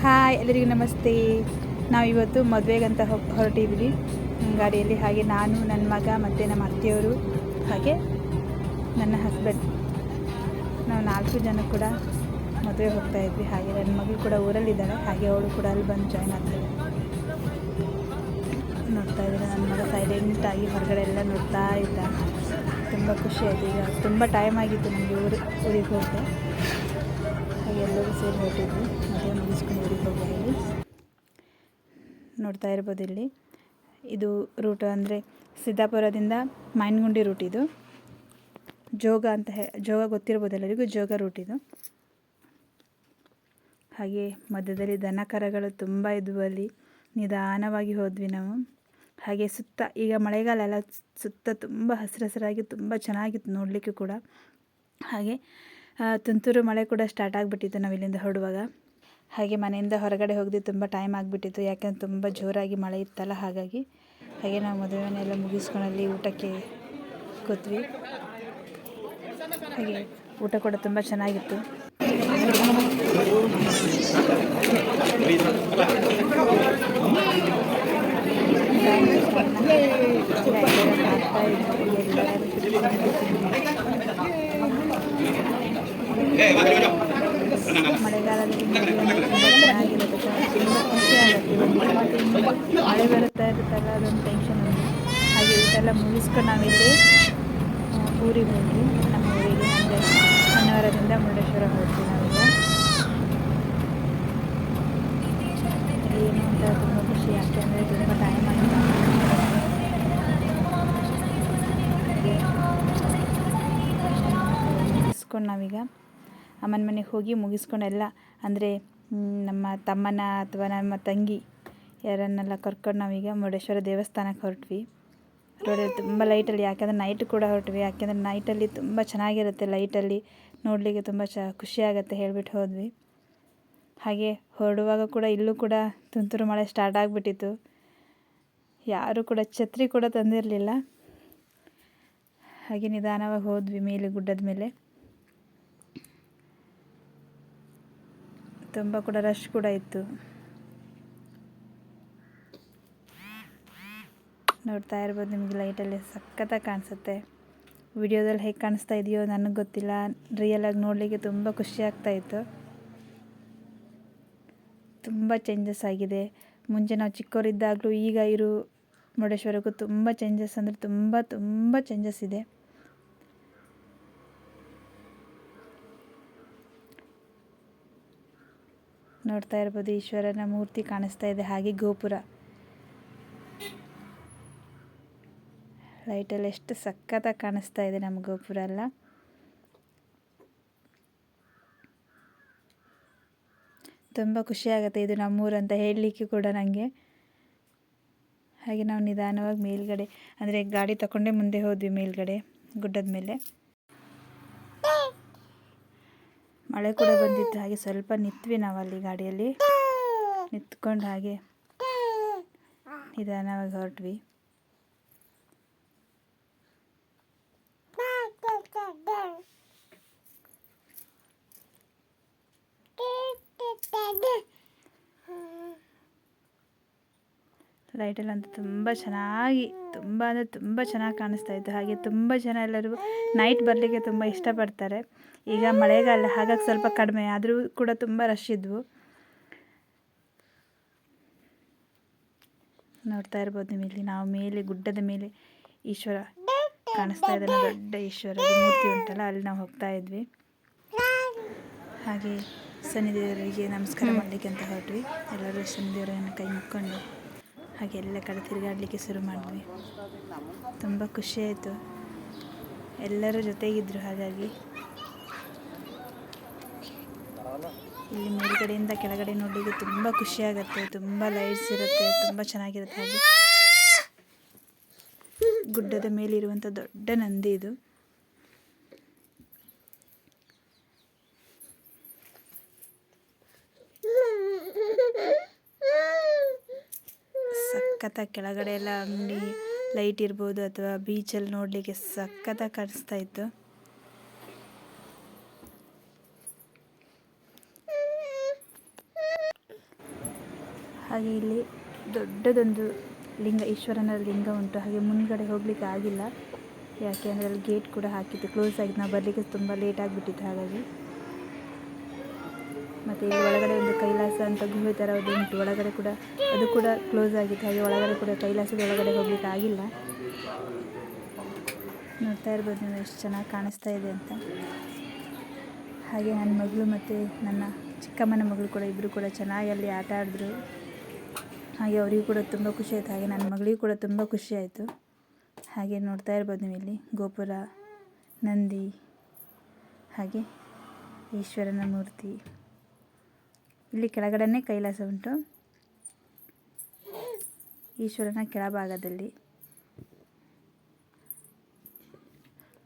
Hi, ಎಲ್ಲರಿಗೂ ನಮಸ್ತೆ. ನಾವು ಇವತ್ತು ಮದುವೆಗಂತ ಹೊರಟಿದ್ವಿ. ಗಾಡಿಯಲ್ಲಿ ಹಾಗೆ ನಾನು, ನನ್ನ ಮಗ ಮತ್ತು ನಮ್ಮ ಅತ್ತೆಯವರು, ಹಾಗೆ ನನ್ನ ಹಸ್ಬೆಂಡ್ ನಾವು ನಾಲ್ಕು ಜನ ಕೂಡ ಮದುವೆ ಹೋಗ್ತಾ ಇದ್ವಿ. ಹಾಗೆ ನನ್ನ ಮಗಳು ಕೂಡ ಊರಲ್ಲಿದ್ದಾಳೆ. ಹಾಗೆ ಅವಳು ಕೂಡ ಅಲ್ಲಿ ಬಂದು ಜಾಯ್ನ್ ಆಗ್ತಾಳೆ. ನೋಡ್ತಾ ಇದ್ದಾರೆ? ನನ್ನ ಮಗ ಸೈಲೆಂಟಾಗಿ ಹೊರಗಡೆ ಎಲ್ಲ ನೋಡ್ತಾ ಇದ್ದ ತುಂಬ ಖುಷಿ ಆಯಿತು. ಈಗ ತುಂಬ ಟೈಮ್ ಆಗಿತ್ತು ನಮಗೆ ಊರು, ಊರಿಗೆ ಹೋಗದೆ. ಹಾಗೆ ಎಲ್ಲರೂ ಸೇರಿ ಹೊರಟಿದ್ವಿ. ಮದುವೆ ಮುಗಿಸ್ಕೊಂಡು ಊರಿಗೆ ಹೋಗಿದ್ದೀವಿ ನೋಡ್ತಾ ಇರ್ಬೋದು ಇಲ್ಲಿ. ಇದು ರೂಟ್ ಅಂದರೆ ಸಿದ್ದಾಪುರದಿಂದ ಮೈನ್ಗುಂಡಿ ರೂಟ್ ಇದು. ಜೋಗ ಅಂತ ಜೋಗ ಗೊತ್ತಿರ್ಬೋದು ಎಲ್ಲರಿಗೂ, ಜೋಗ ರೂಟ್ ಇದು. ಹಾಗೆ ಮಧ್ಯದಲ್ಲಿ ದನ ಕರಗಳು ತುಂಬ ಇದ್ವು ಅಲ್ಲಿ. ನಿಧಾನವಾಗಿ ಹೋದ್ವಿ ನಾವು. ಹಾಗೆ ಸುತ್ತ, ಈಗ ಮಳೆಗಾಲ ಎಲ್ಲ ಸುತ್ತ ತುಂಬ ಹಸಿರು ಹಸಿರಾಗಿ ತುಂಬ ಚೆನ್ನಾಗಿತ್ತು ನೋಡಲಿಕ್ಕೆ ಕೂಡ. ಹಾಗೆ ತುಂತುರು ಮಳೆ ಕೂಡ ಸ್ಟಾರ್ಟ್ ಆಗಿಬಿಟ್ಟಿತ್ತು ನಾವು ಇಲ್ಲಿಂದ ಹೊರಡುವಾಗ. ಹಾಗೆ ಮನೆಯಿಂದ ಹೊರಗಡೆ ಹೋಗಿದ್ದು ತುಂಬ ಟೈಮ್ ಆಗಿಬಿಟ್ಟಿತ್ತು, ಯಾಕೆಂದ್ರೆ ತುಂಬ ಜೋರಾಗಿ ಮಳೆ ಇತ್ತಲ್ಲ ಹಾಗಾಗಿ. ಹಾಗೆ ನಾವು ಮದುವೆನೆಲ್ಲ ಮುಗಿಸ್ಕೊಂಡು ಅಲ್ಲಿ ಊಟಕ್ಕೆ ಕೂತ್ವಿ. ಹಾಗೆ ಊಟ ಕೂಡ ತುಂಬ ಚೆನ್ನಾಗಿತ್ತು ಮಳೆಗಾಲದಲ್ಲಿ ಮದುವೆ ಅಂದ್ರೆ ತುಂಬ ಚೆನ್ನಾಗಿರುತ್ತೆ ತುಂಬ ಖುಷಿ ಆಗುತ್ತೆ ತುಂಬ ಮಳೆ ಬರುತ್ತಾ ಇರುತ್ತಲ್ಲ ಅದೊಂದು ಟೆನ್ಷನ್ ಉಂಟು ಹಾಗೆ ಇದೆಲ್ಲ ಮುಗಿಸ್ಕೊಂಡು ನಾವಿಲ್ಲಿ ಊರಿಗೆ ಹೋಗಿ, ನಮ್ಮ ಊರಿಗೆ ಅಂದರೆ ಹೊನ್ನಾವರದಿಂದ ಮುರುಡೇಶ್ವರ ಹೊರಡ್ತೀವಿ ಅಮ್ಮನ ಮನೆಗೆ ಹೋಗಿ ಮುಗಿಸ್ಕೊಂಡೆಲ್ಲ, ಅಂದರೆ ನಮ್ಮ ತಮ್ಮನ ಅಥವಾ ನಮ್ಮ ತಂಗಿ ಯಾರನ್ನೆಲ್ಲ ಕರ್ಕೊಂಡು ನಾವೀಗ ಮುರುಡೇಶ್ವರ ದೇವಸ್ಥಾನಕ್ಕೆ ಹೊರಟ್ವಿ. ರೋಡಲ್ಲಿ ತುಂಬ ಲೈಟಲ್ಲಿ, ಯಾಕೆಂದರೆ ನೈಟ್ ಕೂಡ ಹೊರಟ್ವಿ. ಯಾಕೆಂದರೆ ನೈಟಲ್ಲಿ ತುಂಬ ಚೆನ್ನಾಗಿರುತ್ತೆ ಲೈಟಲ್ಲಿ, ನೋಡಲಿಕ್ಕೆ ತುಂಬ ಚ ಖುಷಿ ಆಗುತ್ತೆ ಹೇಳಿಬಿಟ್ಟು ಹೋದ್ವಿ. ಹಾಗೆ ಹೊರಡುವಾಗ ಕೂಡ ಇಲ್ಲೂ ಕೂಡ ತುಂತುರು ಮಳೆ ಸ್ಟಾರ್ಟ್ ಆಗಿಬಿಟ್ಟಿತ್ತು. ಯಾರು ಕೂಡ ಛತ್ರಿ ಕೂಡ ತಂದಿರಲಿಲ್ಲ. ಹಾಗೆ ನಿಧಾನವಾಗಿ ಹೋದ್ವಿ ಮೇಲೆ ಗುಡ್ಡದ ಮೇಲೆ. ತುಂಬ ಕೂಡ ರಶ್ ಕೂಡ ಇತ್ತು. ನೋಡ್ತಾ ಇರ್ಬೋದು ನಿಮಗೆ ಲೈಟಲ್ಲಿ ಸಖತ್ತಾಗಿ ಕಾಣಿಸುತ್ತೆ. ವಿಡಿಯೋದಲ್ಲಿ ಹೇಗೆ ಕಾಣಿಸ್ತಾ ಇದೆಯೋ ನನಗೆ ಗೊತ್ತಿಲ್ಲ. ರಿಯಲಾಗಿ ನೋಡಲಿಕ್ಕೆ ತುಂಬ ಖುಷಿ ಆಗ್ತಾ ಇತ್ತು. ತುಂಬ ಚೇಂಜಸ್ ಆಗಿದೆ. ಮುಂಚೆ ನಾವು ಚಿಕ್ಕವರಿದ್ದಾಗಲೂ ಈಗ ಇರು ಮುರುಡೇಶ್ವರಕ್ಕೂ ತುಂಬ ಚೇಂಜಸ್ ಅಂದರೆ ತುಂಬ ತುಂಬ ಚೇಂಜಸ್ ಇದೆ. ನೋಡ್ತಾ ಇರ್ಬೋದು, ಈಶ್ವರನ ಮೂರ್ತಿ ಕಾಣಿಸ್ತಾ ಇದೆ, ಹಾಗೆ ಗೋಪುರ. ಲೈಟಲ್ಲಿ ಎಷ್ಟು ಸಖತ್ತಾಗಿ ಕಾಣಿಸ್ತಾ ಇದೆ ನಮ್ಮ ಗೋಪುರ ಎಲ್ಲ. ತುಂಬ ಖುಷಿ ಆಗುತ್ತೆ ಇದು ನಮ್ಮೂರಂತ ಹೇಳಲಿಕ್ಕೆ ಕೂಡ ನನಗೆ ಹಾಗೆ ನಾವು ನಿಧಾನವಾಗಿ ಮೇಲ್ಗಡೆ, ಅಂದರೆ ಗಾಡಿ ತಗೊಂಡೇ ಮುಂದೆ ಹೋದ್ವಿ ಮೇಲ್ಗಡೆ, ಗುಡ್ಡದ ಮೇಲೆ. ಮಳೆ ಕೂಡ ಬಂದಿತ್ತು. ಹಾಗೆ ಸ್ವಲ್ಪ ನಿಂತ್ವಿ ಅಲ್ಲಿ ಗಾಡಿಯಲ್ಲಿ. ನಿಂತ್ಕೊಂಡು ಹಾಗೆ ನಿಧಾನವಾಗಿ ಹೊರಟ್ವಿ. ಲೈಟಲ್ಲಂತೂ ತುಂಬ ಚೆನ್ನಾಗಿ ತುಂಬ ಅಂದರೆ ತುಂಬ ಚೆನ್ನಾಗಿ ಕಾಣಿಸ್ತಾ ಇತ್ತು. ಹಾಗೆ ತುಂಬ ಜನ ಎಲ್ಲರೂ ನೈಟ್ ಬರಲಿಕ್ಕೆ ತುಂಬ ಇಷ್ಟಪಡ್ತಾರೆ. ಈಗ ಮಳೆಗಾಲ ಹಾಗಾಗಿ ಸ್ವಲ್ಪ ಕಡಿಮೆ ಆದರೂ ಕೂಡ ತುಂಬ ರಶ್ ಇದ್ವು. ನೋಡ್ತಾ ಇರ್ಬೋದು ನೀವು ಇಲ್ಲಿ ನಾವು ಮೇಲೆ ಗುಡ್ಡದ ಮೇಲೆ ಈಶ್ವರ ಕಾಣಿಸ್ತಾ ಇದ್ದಾನೆ ದೊಡ್ಡ ಈಶ್ವರ ಮೂರ್ತಿ ಉಂಟಲ್ಲ ಅಲ್ಲಿ ನಾವು ಹೋಗ್ತಾ ಇದ್ವಿ. ಹಾಗೆ ಶನಿದೇವರಿಗೆ ನಮಸ್ಕಾರ ಮಾಡಲಿಕ್ಕೆ ಅಂತ ಹೊರಟ್ವಿ ಎಲ್ಲರೂ ಶನಿದೇವರನ್ನು ಕೈ ಮುಕ್ಕೊಂಡು. ಹಾಗೆ ಎಲ್ಲ ಕಡೆ ತಿರುಗಾಡಲಿಕ್ಕೆ ಶುರು ಮಾಡಿದ್ವಿ. ತುಂಬ ಖುಷಿಯಾಯಿತು ಎಲ್ಲರೂ ಜೊತೆಗಿದ್ದರು ಹಾಗಾಗಿ. ಇಲ್ಲಿ ಮೇಲ್ಗಡೆಯಿಂದ ಕೆಳಗಡೆ ನೋಡಲಿಕ್ಕೆ ತುಂಬ ಖುಷಿಯಾಗತ್ತೆ ತುಂಬ ಲೈಟ್ಸ್ ಇರುತ್ತೆ, ತುಂಬ ಚೆನ್ನಾಗಿರುತ್ತೆ ಹಾಗೆ. ಗುಡ್ಡದ ಮೇಲಿರುವಂಥ ದೊಡ್ಡ ನಂದಿ ಇದು. ಸಖತ್ತಾಗಿ ಕೆಳಗಡೆ ಎಲ್ಲ ಅಂಗಡಿ ಲೈಟ್ ಇರ್ಬೋದು ಅಥವಾ ಬೀಚಲ್ಲಿ ನೋಡಲಿಕ್ಕೆ ಸಖತ್ತಾಗಿ ಕಾಣಿಸ್ತಾ ಇತ್ತು. ಹಾಗೆ ಇಲ್ಲಿ ದೊಡ್ಡದೊಂದು ಲಿಂಗ, ಈಶ್ವರನ ಲಿಂಗ ಉಂಟು. ಹಾಗೆ ಮುಂದ್ಗಡೆ ಹೋಗಲಿಕ್ಕೆ ಆಗಿಲ್ಲ. ಯಾಕೆ ಅಂದರೆ ಅಲ್ಲಿ ಗೇಟ್ ಕೂಡ ಹಾಕಿತ್ತು ಕ್ಲೋಸ್ ಆಗಿತ್ತು ನಾವು ಬರಲಿಕ್ಕೆ ತುಂಬ ಲೇಟ್ ಆಗಿಬಿಟ್ಟಿತ್ತು ಹಾಗಾಗಿ. ಮತ್ತು ಇಲ್ಲಿ ಒಳಗಡೆ ಒಂದು ಕೈಲಾಸ ಅಂತ ಗುಹೆ ಥರ ಒಂದು ಉಂಟು. ಒಳಗಡೆ ಕೂಡ ಅದು ಕೂಡ ಕ್ಲೋಸ್ ಆಗಿತ್ತು. ಹಾಗೆ ಒಳಗಡೆ ಕೂಡ ಕೈಲಾಸದ ಒಳಗಡೆ ಹೋಗ್ಲಿಕ್ಕೆ ಆಗಿಲ್ಲ. ನೋಡ್ತಾ ಇರ್ಬೋದು ನೀವು ಎಷ್ಟು ಚೆನ್ನಾಗಿ ಕಾಣಿಸ್ತಾ ಇದೆ ಅಂತ. ಹಾಗೆ ನನ್ನ ಮಗಳು ಮತ್ತು ನನ್ನ ಚಿಕ್ಕಮ್ಮನ ಮಗಳು ಕೂಡ ಇಬ್ಬರು ಕೂಡ ಚೆನ್ನಾಗಿ ಅಲ್ಲಿ ಆಟ ಆಡಿದ್ರು. ಹಾಗೆ ಅವರಿಗೂ ಕೂಡ ತುಂಬ ಖುಷಿ ಆಯಿತು. ಹಾಗೆ ನನ್ನ ಮಗಳಿಗೂ ಕೂಡ ತುಂಬ ಖುಷಿ ಆಯಿತು. ಹಾಗೆ ನೋಡ್ತಾ ಇರ್ಬೋದು ನೀವು ಇಲ್ಲಿ ಗೋಪುರ, ನಂದಿ, ಹಾಗೆ ಈಶ್ವರನ ಮೂರ್ತಿ. ಇಲ್ಲಿ ಕೆಳಗಡೆನೇ ಕೈಲಾಸ ಉಂಟು. ಈಶ್ವರನ ಕೆಳಭಾಗದಲ್ಲಿ.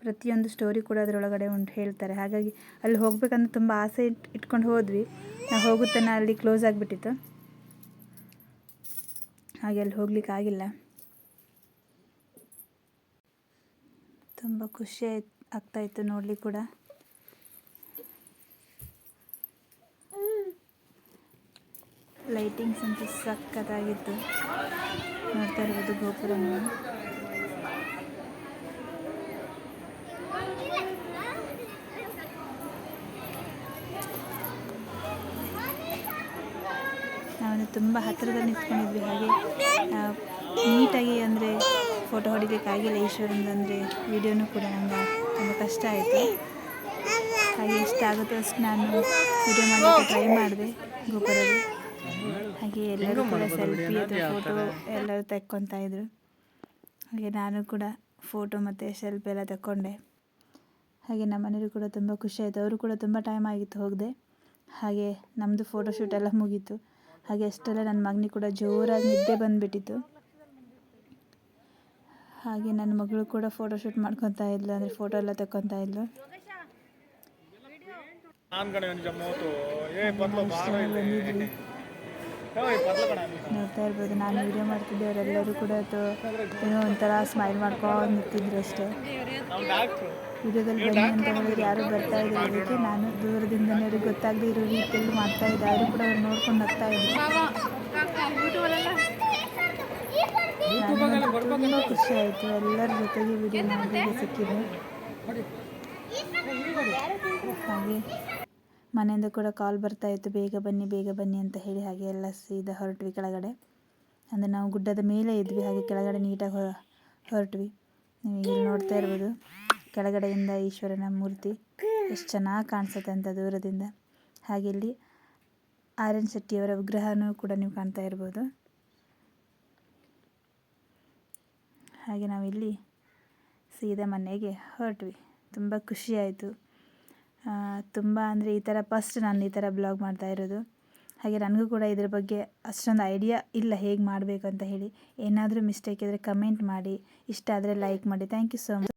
ಪ್ರತಿಯೊಂದು ಸ್ಟೋರಿ ಕೂಡ ಅದರೊಳಗಡೆ ಉಂಟು ಹೇಳ್ತಾರೆ. ಹಾಗಾಗಿ ಅಲ್ಲಿ ಹೋಗ್ಬೇಕಂದ್ರೆ ತುಂಬ ಆಸೆ ಇಟ್, ಇಟ್ಕೊಂಡು ಹೋದ್ವಿ. ನಾವು ಹೋಗುತ್ತಾನ, ಅಲ್ಲಿ ಕ್ಲೋಸ್ ಆಗಿಬಿಟ್ಟಿತ್ತು. ಹಾಗೆ ಅಲ್ಲಿ ಹೋಗ್ಲಿಕ್ಕೆ ಆಗಿಲ್ಲ. ತುಂಬ ಖುಷಿ ಆಯ್ತು ಆಗ್ತಾಯಿತ್ತು ನೋಡಲಿ ಕೂಡ. ಲೈಟಿಂಗ್ಸ್ ಅಂತೂ ಸಕ್ಕತ್ತಾಗಿತ್ತು ನೋಡ್ತಾ ಇರ್ಬೋದು ಗೋಪುರ ನೀವು ತುಂಬ ಹತ್ತಿರದಲ್ಲಿ ನಿಂತ್ಕೊಂಡಿದ್ವಿ. ಹಾಗೆ ನೀಟಾಗಿ ಅಂದರೆ ಫೋಟೋ ಹೊಡಿಲಿಕ್ಕಾಗಿಲ್ಲ. ಈಶ್ವರಂದು ಅಂದರೆ ವಿಡಿಯೋನೂ ಕೂಡ ನಮಗೆ ತುಂಬ ಕಷ್ಟ ಆಯಿತು. ಹಾಗೆ ಎಷ್ಟಾಗುತ್ತೋ ಅಷ್ಟು ನಾನು ವಿಡಿಯೋ ಮಾಡಲಿಕ್ಕೆ ಟ್ರೈ ಮಾಡಿದೆ ಗೋಪುರದ್ದು ಹಾಗೆ ಎಲ್ಲರೂ ಕೂಡ ಸೆಲ್ಫಿ ಅಥವಾ ಫೋಟೋ ಎಲ್ಲರೂ ತೆಕ್ಕೊತಾ ಇದ್ರು. ಹಾಗೆ ನಾನು ಕೂಡ ಫೋಟೋ ಮತ್ತು ಸೆಲ್ಫಿ ಎಲ್ಲ ತಕ್ಕೊಂಡೆ. ಹಾಗೆ ನಮ್ಮ ಮನೆಯವರು ಕೂಡ ತುಂಬ ಖುಷಿ ಆಯಿತು. ಅವರು ಕೂಡ ತುಂಬ ಟೈಮ್ ಆಗಿತ್ತು ಹೋಗದೆ. ಹಾಗೆ ನಮ್ಮದು ಫೋಟೋಶೂಟ್ ಎಲ್ಲ ಮುಗೀತು. ಹಾಗೆ ಅಷ್ಟೆಲ್ಲ ನನ್ನ ಮಗನಿಗೆ ಕೂಡ ಜೋರಾಗಿ ನಿದ್ದೆ ಬಂದುಬಿಟ್ಟಿತ್ತು. ಹಾಗೆ ನನ್ನ ಮಗಳು ಕೂಡ ಫೋಟೋಶೂಟ್ ಮಾಡ್ಕೊತಾ ಇದ್ಲು ಅಂದರೆ ಫೋಟೋ ಎಲ್ಲ ತಕ್ಕೊತಾ ಇದ್ಲು. ಬಂದಿದ್ವಿ ನೋಡ್ತಾ ಇರ್ಬೋದು. ನಾನು ವಿಡಿಯೋ ಮಾಡ್ತಿದ್ದೆ, ಅವರೆಲ್ಲರೂ ಕೂಡ ಅದು ಏನೋ ಒಂಥರ ಸ್ಮೈಲ್ ಮಾಡ್ಕೊಂಡು ನಿಂತಿದ್ರು ಅಷ್ಟೇ. ವೀಡಿಯೋದಲ್ಲಿ ಬನ್ನಿ ಅಂತ ಹೇಳಿದ್ರೆ ಯಾರು ಬರ್ತಾ ಇದ್ರು ಅದಕ್ಕೆ ನಾನು ದೂರದಿಂದನೇ ಅವ್ರಿಗೆ ಗೊತ್ತಾಗದೇ ಇರೋ ರೀತಿಯಲ್ಲಿ ಮಾಡ್ತಾ ಇದ್ದೆ. ಅವರು ಕೂಡ ಅವ್ರು ನೋಡ್ಕೊಂಡು ಹೋಗ್ತಾ ಇದ್ರು. ತುಂಬ ಖುಷಿ ಆಯಿತು. ಎಲ್ಲರ ಜೊತೆಗೆ ವಿಡಿಯೋ ಮಾಡಲಿಕ್ಕೆ ಸಿಕ್ಕಿದೆ ಹಾಗೆ ಮನೆಯಿಂದ ಕೂಡ ಕಾಲ್ ಬರ್ತಾ ಇತ್ತು, ಬೇಗ ಬನ್ನಿ ಬೇಗ ಬನ್ನಿ ಅಂತ ಹೇಳಿ ಹಾಗೆ ಎಲ್ಲ ಸೀದಾ ಹೊರಟ್ವಿ ಕೆಳಗಡೆ. ಅಂದರೆ ನಾವು ಗುಡ್ಡದ ಮೇಲೆ ಇದ್ವಿ, ಹಾಗೆ ಕೆಳಗಡೆ ನೀಟಾಗಿ ಹೊರ ಹೊರಟ್ವಿ. ನೀವು ನೋಡ್ತಾ ಇರ್ಬೋದು, ಕೆಳಗಡೆಯಿಂದ ಈಶ್ವರನ ಮೂರ್ತಿ ಎಷ್ಟು ಚೆನ್ನಾಗಿ ಕಾಣಿಸುತ್ತೆ ಅಂತ ದೂರದಿಂದ. ಹಾಗೆ ಇಲ್ಲಿ ಆರ್ ಎನ್ ಶೆಟ್ಟಿಯವರ ವಿಗ್ರಹನೂ ಕೂಡ ನೀವು ಕಾಣ್ತಾ ಇರ್ಬೋದು. ಹಾಗೆ ನಾವಿಲ್ಲಿ ಸೀದಾ ಮನೆಗೆ ಹೊರಟ್ವಿ. ತುಂಬ ಖುಷಿ ಆಯಿತು. ತುಂಬ ಅಂದರೆ ಈ ಥರ ಫಸ್ಟ್ ನಾನು ಈ ಥರ ಬ್ಲಾಗ್ ಮಾಡ್ತಾ ಇರೋದು. ಹಾಗೆ ನನಗೂ ಕೂಡ ಇದ್ರ ಬಗ್ಗೆ ಅಷ್ಟೊಂದು ಐಡಿಯಾ ಇಲ್ಲ ಹೇಗೆ ಮಾಡಬೇಕು ಅಂತ ಹೇಳಿ. ಏನಾದರೂ ಮಿಸ್ಟೇಕ್ ಇದ್ದರೆ ಕಮೆಂಟ್ ಮಾಡಿ. ಇಷ್ಟ ಆದರೆ ಲೈಕ್ ಮಾಡಿ. Thank you so much